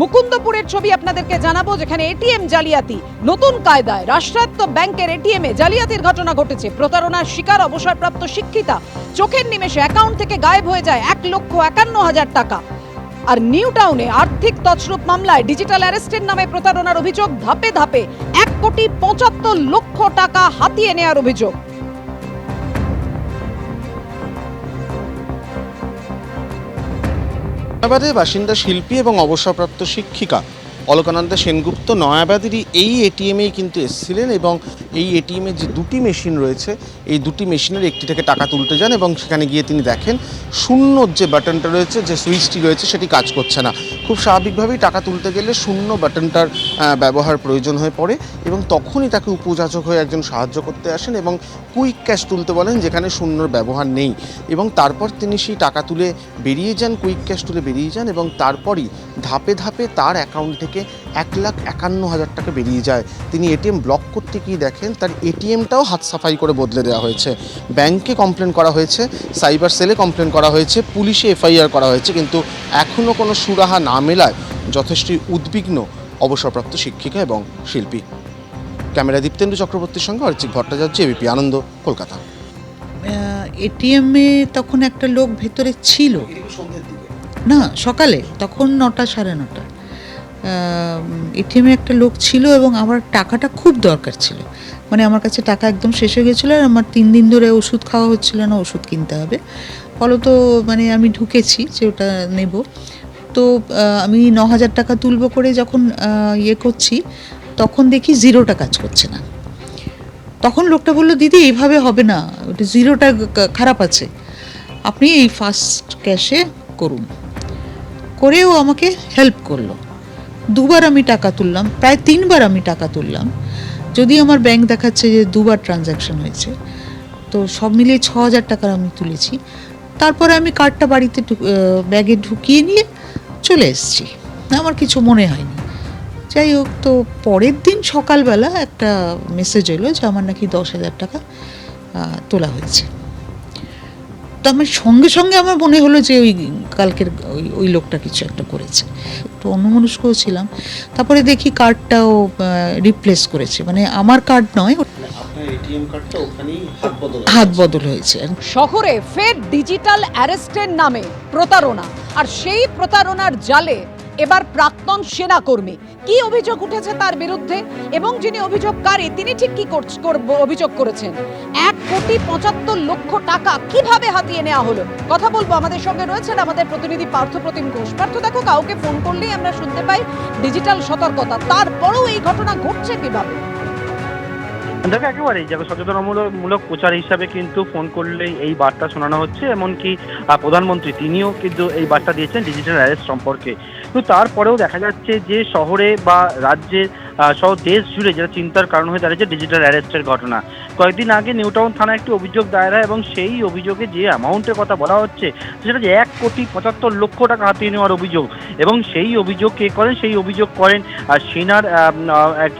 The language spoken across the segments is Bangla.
মুকুন্দপুরের ছবি আপনাদেরকে জানাব, যেখানে এটিএম জালিয়াতি, নতুন কায়দায় রাষ্ট্রায়ত্ত ব্যাংকের এটিএমে জালিয়াতির ঘটনা ঘটেছে। প্রতারণার শিকার, অবসরপ্রাপ্ত শিক্ষিতা, চোখের নিমেষে অ্যাকাউন্ট থেকে গায়েব হয়ে যায় এক লক্ষ একান্ন হাজার টাকা। আর নিউ টাউনে আর্থিক তছরূপ মামলায় ডিজিটাল অ্যারেস্টের নামে প্রতারণার অভিযোগ, ধাপে ধাপে এক কোটি পঁচাত্তর লক্ষ টাকা হাতিয়ে নেওয়ার অভিযোগ। নয়াবাদের বাসিন্দা শিল্পী এবং অবসরপ্রাপ্ত শিক্ষিকা অলকানন্দা সেনগুপ্ত নয়াবাদেরই এই এটিএমেই কিন্তু এসেছিলেন এবং এই এটিএমে যে দুটি মেশিন রয়েছে, এই দুটি মেশিনের একটি থেকে টাকা তুলতে যান এবং সেখানে গিয়ে তিনি দেখেন শূন্য যে বাটনটা রয়েছে, যে সুইচটি রয়েছে সেটি কাজ করছে না। খুব স্বাভাবিকভাবেই টাকা তুলতে গেলে শূন্য বাটনটার ব্যবহার প্রয়োজন হয়ে পড়ে এবং তখনই তাকে উপযাচক হয়ে একজন সাহায্য করতে আসেন এবং কুইক ক্যাশ তুলতে বলেন যেখানে শূন্যর ব্যবহার নেই এবং তারপর তিনি সেই টাকা তুলে বেরিয়ে যান, কুইক ক্যাশ তুলে বেরিয়ে যান এবং তারপরই ধাপে ধাপে তার অ্যাকাউন্ট থেকে এক লাখ একান্ন হাজার টাকা বেরিয়ে যায়। তিনি এটিএম ব্লক করতে গিয়ে দেখেন তার এটিএমটাও হাত সাফাই করে বদলে দেওয়া হয়েছে। ব্যাংকে কমপ্লেন করা হয়েছে সাইবার সেলে কমপ্লেন করা হয়েছে পুলিশে এফআইআর করা হয়েছে কিন্তু এখনও কোনো সুরাহা না মেলায় যথেষ্টই উদ্বিগ্ন অবসরপ্রাপ্ত শিক্ষিকা এবং শিল্পী। ক্যামেরা দীপ্তেন্দু চক্রবর্তীর সঙ্গে অর্চিক ভট্টাচার্য এবিপি আনন্দ কলকাতা। এটিএমে তখন একটা লোক ভেতরে ছিল। না সকালে তখন নটা সাড়ে নটা। এটিএমে একটা লোক ছিল এবং আমার টাকাটা খুব দরকার ছিল। মানে আমার কাছে টাকা একদম শেষ হয়ে গেছিল আর আমার তিন দিন ধরে ওষুধ খাওয়া হচ্ছিল না, ওষুধ কিনতে হবে। ফলত মানে আমি ঢুকেছি যে ওটা নেব। তো আমি ন হাজার টাকা তুলবো করে যখন ইয়ে করছি, তখন দেখি জিরোটা কাজ করছে না। তখন লোকটা বলল, দিদি, এইভাবে হবে না, ওটা জিরোটা খারাপ আছে। আপনি এই ফার্স্ট ক্যাশে করুন। করেও আমাকে হেল্প করল। দুবার আমি টাকা তুললাম, প্রায় তিনবার আমি টাকা তুললাম। যদি আমার ব্যাংক দেখাচ্ছে যে দুবার ট্রানজ্যাকশন হয়েছে, তো সব মিলিয়ে ছ হাজার টাকার আমি তুলেছি। তারপরে আমি কার্ডটা বাড়িতে ব্যাগে ঢুকিয়ে নিয়ে চলে এসেছি। আমার কিছু মনে হয়নি। যাই হোক, তো পরের দিন সকালবেলা একটা মেসেজ এলো যে আমার নাকি দশ হাজার টাকা তোলা হয়েছে। তো আমার সঙ্গে সঙ্গে আমার মনে হলো যে ওই কালকের ওই ওই লোকটা কিছু একটা করেছে। একটু অন্যমনস্কও ছিলাম। তারপরে দেখি কার্ডটাও রিপ্লেস করেছে। মানে আমার কার্ড নয় ওখানেই হাত বদল হয়েছে। শহরে ফের ডিজিটাল অ্যারেস্টের নামে প্রতারণা। আর সেই প্রতারণার জালে এবার প্রাক্তন সেনাকর্মী। কি অভিযোগ উঠেছে তার বিরুদ্ধে? এবং যিনি অভিযোগকারী তিনি ঠিক কি করছ- করব অভিযোগ করেছেন? এক কোটি পঁচাত্তর লক্ষ টাকা কীভাবে হাতিয়ে নেওয়া হলো? কথা বলব আমাদের সঙ্গে রয়েছেন আমাদের প্রতিনিধি পার্থপ্রতিম ঘোষ। পার্থ দেখো কাউকে ফোন করলেই আমরা শুনতে পাই ডিজিটাল সতর্কতা। তারপরেও এই ঘটনা ঘটছে কীভাবে? দেখো একেবারেই। যাবে সচেতনমূলক মূলক প্রচার হিসাবে কিন্তু ফোন করলেই এই বার্তা শোনানো হচ্ছে এমনকি প্রধানমন্ত্রী তিনিও কিন্তু এই বার্তা দিয়েছেন ডিজিটাল অ্যারেস্ট সম্পর্কে। তো তারপরেও দেখা যাচ্ছে যে শহরে বা রাজ্যে আহ, সহ দেশ জুড়ে যেটা চিন্তার কারণ হয়ে দাঁড়িয়েছে ডিজিটাল অ্যারেস্টের ঘটনা। কয়েকদিন আগে নিউটাউন থানায় একটি অভিযোগ দায়ের এবং সেই অভিযোগে যে অ্যামাউন্টের কথা বলা হচ্ছে, সেটা যে এক কোটি পঁচাত্তর লক্ষ টাকা হাতিয়ে নেওয়ার অভিযোগ। এবং সেই অভিযোগ কে করেন? সেই অভিযোগ করেন সেনার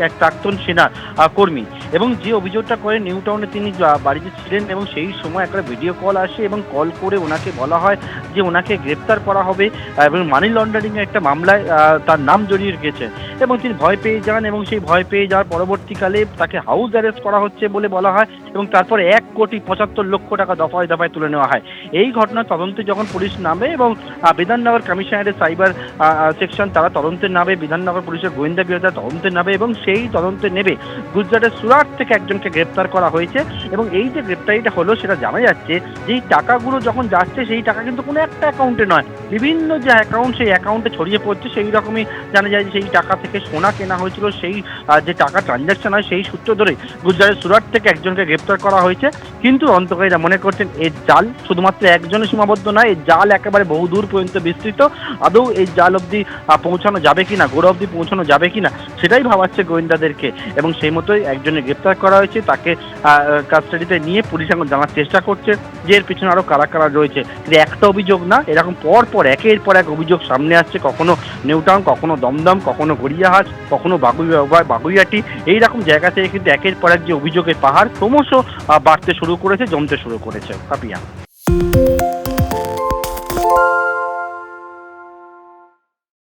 এক প্রাক্তন সেনার কর্মী। এবং যে অভিযোগটা করে নিউ টাউনে তিনি বাড়িতে ছিলেন এবং সেই সময় একটা ভিডিও কল আসে এবং কল করে ওনাকে বলা হয় যে ওনাকে গ্রেপ্তার করা হবে এবং মানি লন্ডারিংয়ের একটা মামলায় তার নাম জড়িয়ে রেখেছে। এবং তিনি ভয় পেয়ে যান এবং সেই ভয় পেয়ে যাওয়ার পরবর্তীকালে তাকে হাউস অ্যারেস্ট করা হচ্ছে বলে বলা হয় এবং তারপরে এক কোটি পঁচাত্তর লক্ষ টাকা দফায় দফায় তুলে নেওয়া হয়। এই ঘটনার তদন্তে যখন পুলিশ নামে এবং বিধাননগর কমিশনারের সাইবার সেকশন তারা তদন্তে নামে, বিধাননগর পুলিশের গোয়েন্দা বিভাগ তদন্তে নামে এবং সেই তদন্তে নেবে, গুজরাটের সুরাট থেকে একজনকে গ্রেপ্তার করা হয়েছে এবং এই যে গ্রেপ্তারিটা হলো সেটা জানা যাচ্ছে যে এই টাকাগুলো যখন যাচ্ছে সেই টাকা কিন্তু কোনো একটা অ্যাকাউন্টে নয়। বিভিন্ন যে অ্যাকাউন্ট সেই অ্যাকাউন্টে ছড়িয়ে পড়ছে। সেই রকমই জানা যায় যে সেই টাকা থেকে সোনা কেনা হয়েছিল। সেই যে টাকা ট্রানজ্যাকশন হয় সেই সূত্র ধরে গুজরাটের সুরাট থেকে একজনকে গ্রেপ্তার করা হয়েছে। কিন্তু অন্তকারীরা মনে করছেন এর জাল শুধুমাত্র একজনের সীমাবদ্ধ নয়, এই জাল একেবারে বহুদূর পর্যন্ত বিস্তৃত। আদৌ এই জাল অবধি পৌঁছানো যাবে কিনা গোড়া অবধি পৌঁছানো যাবে কিনা, সেটাই ভাবাচ্ছে গোয়েন্দাদেরকে। এবং সেই মতোই একজনের গ্রেপ্তার করা হয়েছে, তাকে কাস্টাডিতে নিয়ে পুলিশ এখন জানার চেষ্টা করছে যে এর পিছনে আরও কারা কারা রয়েছে। কিন্তু একটা অভিযোগ না, এরকম পর পর, একের পর এক অভিযোগ সামনে আসছে, কখনো নিউটাউন, কখনো দমদম, কখনো গড়িয়াহাট, কখনো বাগুই, বাগুইয়াটি, এইরকম জায়গা থেকে কিন্তু একের পর এক যে অভিযোগের পাহাড় ক্রমশ বাড়তে শুরু করেছে, জমতে শুরু করেছে পাপিয়া